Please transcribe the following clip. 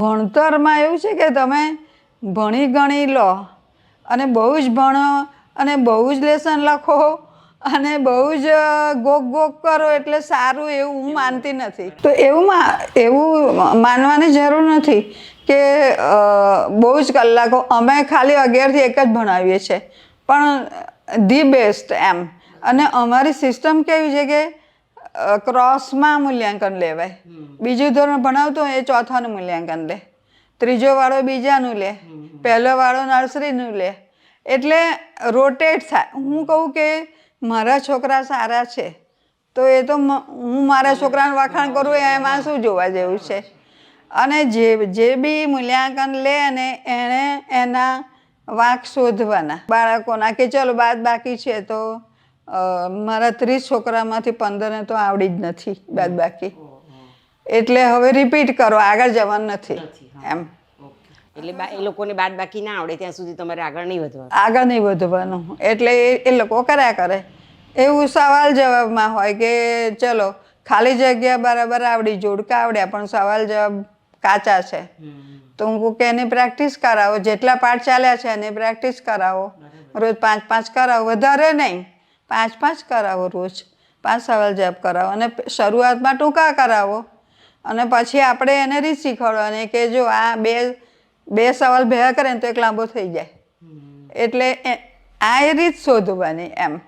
ભણતરમાં એવું છે કે તમે ભણી ગણી લો અને બહુ જ ભણો અને બહુ જ લેસન લખો અને બહુ જ ગોક ગોક કરો એટલે સારું એવું હું માનતી નથી. તો એવું એવું માનવાની જરૂર નથી કે બહુ જ કલાકો અમે ખાલી અગિયારથી એક જ ભણાવીએ છીએ. પણ ધી બેસ્ટ એમ. અને અમારી સિસ્ટમ કેવી છે કે ક્રોસમાં મૂલ્યાંકન લેવાય. બીજું ધોરણ ભણાવતો એ ચોથાનું મૂલ્યાંકન લે. ત્રીજો વાળો બીજાનું લે. પહેલો વાળો નર્સરીનું લે. એટલે રોટેટ થાય. હું કહું કે મારા છોકરા સારા છે, તો એ તો હું મારા છોકરાનું વખાણ કરું એમાં શું જોવા જેવું છે? અને જે જે બી મૂલ્યાંકન લે અને એણે એના વાંક શોધવાના. બાળકોના કે ચલો બાદ બાકી છે તો મારા ત્રીસ છોકરામાંથી પંદરને તો આવડી જ નથી બાદ બાકી એટલે હવે રિપીટ કરો આગળ જવાનું નથી. એમ. એટલે એ લોકોને બાદ બાકી ના આવડે ત્યાં સુધી તમારે આગળ નહીં વધવાનું. આગળ નહીં વધવાનું. એટલે એ લોકો કર્યા કરે. એવું સવાલ જવાબમાં હોય કે ચલો ખાલી જગ્યા બરાબર આવડી જોડકા આવડ્યા પણ સવાલ જવાબ કાચા છે. તો હું કે એની પ્રેક્ટિસ કરાવો. જેટલા પાઠ ચાલ્યા છે એની પ્રેક્ટિસ કરાવો. રોજ પાંચ પાંચ કરાવો. વધારે નહીં. પાંચ પાંચ કરાવો રોજ. પાંચ સવાલ જવાબ કરાવો. અને શરૂઆતમાં ટૂંકા કરાવો. અને પછી આપણે એને રીત શીખવાડવાની કે જો આ બે બે સવાલ ભેગા કરે ને તો એક લાંબો થઈ જાય. એટલે એ- આ એ રીત શોધવાની એમ.